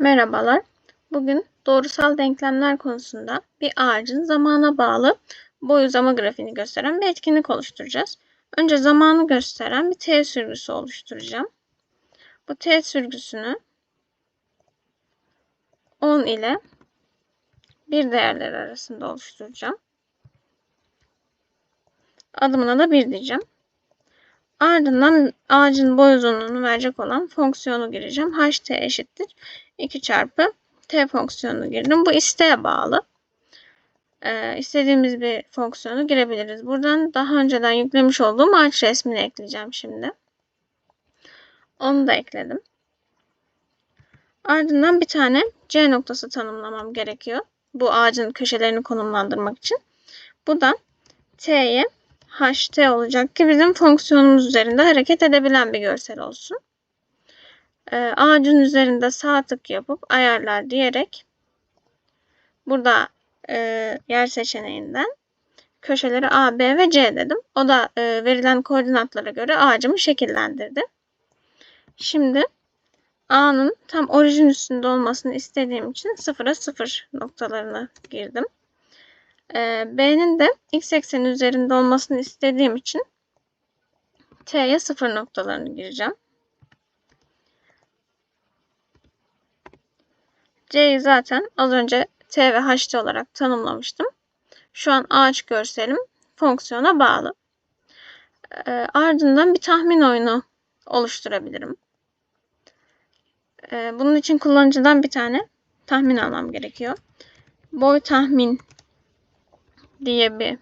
Merhabalar. Bugün doğrusal denklemler konusunda bir ağacın zamana bağlı boy uzama grafiğini gösteren bir etkinlik oluşturacağız. Önce zamanı gösteren bir T sürgüsü oluşturacağım. Bu T sürgüsünü 10 ile bir değerleri arasında oluşturacağım. Adımına da 1 diyeceğim. Ardından ağacın boy uzunluğunu verecek olan fonksiyonu gireceğim. ht eşittir 2 çarpı t fonksiyonunu girdim. Bu isteğe bağlı. Ee, istediğimiz bir fonksiyonu girebiliriz. Buradan daha önceden yüklemiş olduğum ağaç resmini ekleyeceğim şimdi. Onu da ekledim. Ardından bir tane C noktası tanımlamam gerekiyor. Bu ağacın köşelerini konumlandırmak için. Bu da T'ye ht olacak ki bizim fonksiyonumuz üzerinde hareket edebilen bir görsel olsun. Ee, ağacın üzerinde sağ tık yapıp ayarlar diyerek burada e, yer seçeneğinden köşeleri A, B ve C dedim. O da e, verilen koordinatlara göre ağacımı şekillendirdi. Şimdi A'nın tam orijin üstünde olmasını istediğim için 0'a 0 noktalarını girdim. E, B'nin de x ekseni üzerinde olmasını istediğim için T'ye 0 noktalarını gireceğim. C'yi zaten az önce T ve HT olarak tanımlamıştım. Şu an ağaç görselim fonksiyona bağlı. E, ardından bir tahmin oyunu oluşturabilirim. E, bunun için kullanıcıdan bir tane tahmin almam gerekiyor. Boy tahmin diye bir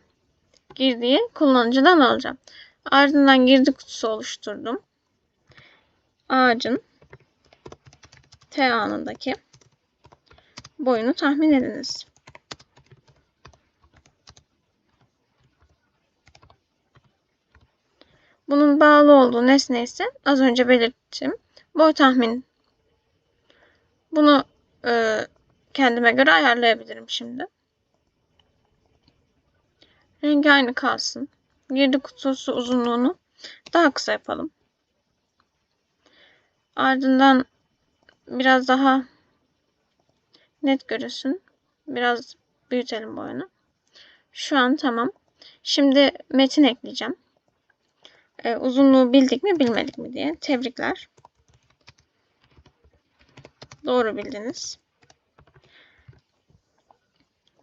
girdiği kullanıcıdan alacağım. Ardından girdi kutusu oluşturdum. Ağacın T anındaki boyunu tahmin ediniz. Bunun bağlı olduğu nesne ise az önce belirttim. Boy tahmin. Bunu e, kendime göre ayarlayabilirim şimdi. Rengi aynı kalsın. Girdi kutusu uzunluğunu daha kısa yapalım. Ardından biraz daha net görünsün. Biraz büyütelim boyunu. Şu an tamam. Şimdi metin ekleyeceğim. Ee, uzunluğu bildik mi bilmedik mi diye. Tebrikler. Doğru bildiniz.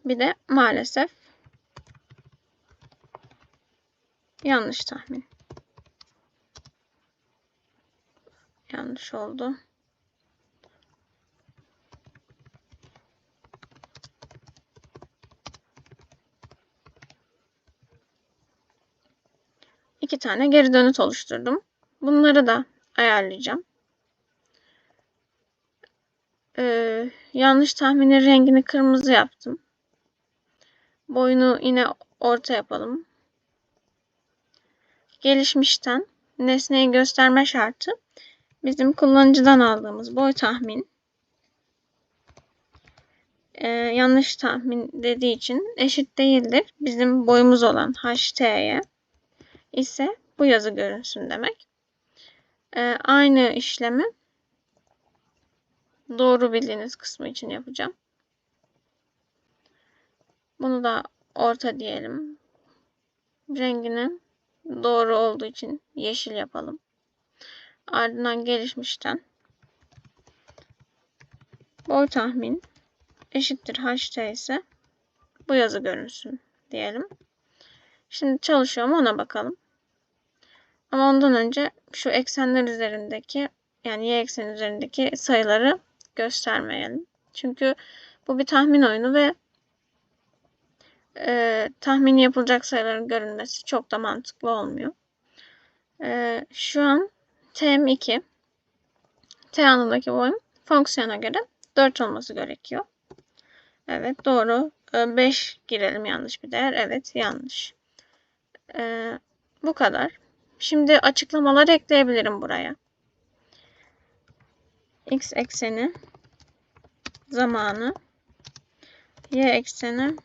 Bir de maalesef yanlış tahmin. Yanlış oldu. iki tane geri dönüt oluşturdum. Bunları da ayarlayacağım. Ee, yanlış tahminin rengini kırmızı yaptım. Boyunu yine orta yapalım. Gelişmişten nesneyi gösterme şartı bizim kullanıcıdan aldığımız boy tahmin. Ee, yanlış tahmin dediği için eşit değildir. Bizim boyumuz olan ht'ye ise bu yazı görünsün demek. Ee, aynı işlemi doğru bildiğiniz kısmı için yapacağım. Bunu da orta diyelim. Rengini doğru olduğu için yeşil yapalım. Ardından gelişmişten boy tahmin eşittir ht ise bu yazı görünsün diyelim. Şimdi çalışıyor mu ona bakalım. Ama ondan önce şu eksenler üzerindeki yani y ekseni üzerindeki sayıları göstermeyelim. Çünkü bu bir tahmin oyunu ve e, tahmini yapılacak sayıların görünmesi çok da mantıklı olmuyor. E, şu an tm2 t anındaki boyun fonksiyona göre 4 olması gerekiyor. Evet doğru. 5 girelim yanlış bir değer. Evet yanlış. E, bu kadar. Şimdi açıklamalar ekleyebilirim buraya. X ekseni zamanı Y ekseni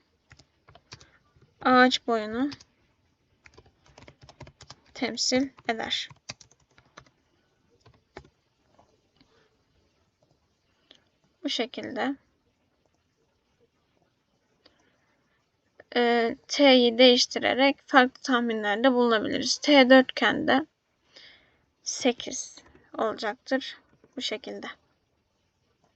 ağaç boyunu temsil eder. Bu şekilde e, T'yi değiştirerek farklı tahminlerde bulunabiliriz. T dörtgende 8 olacaktır. Bu şekilde.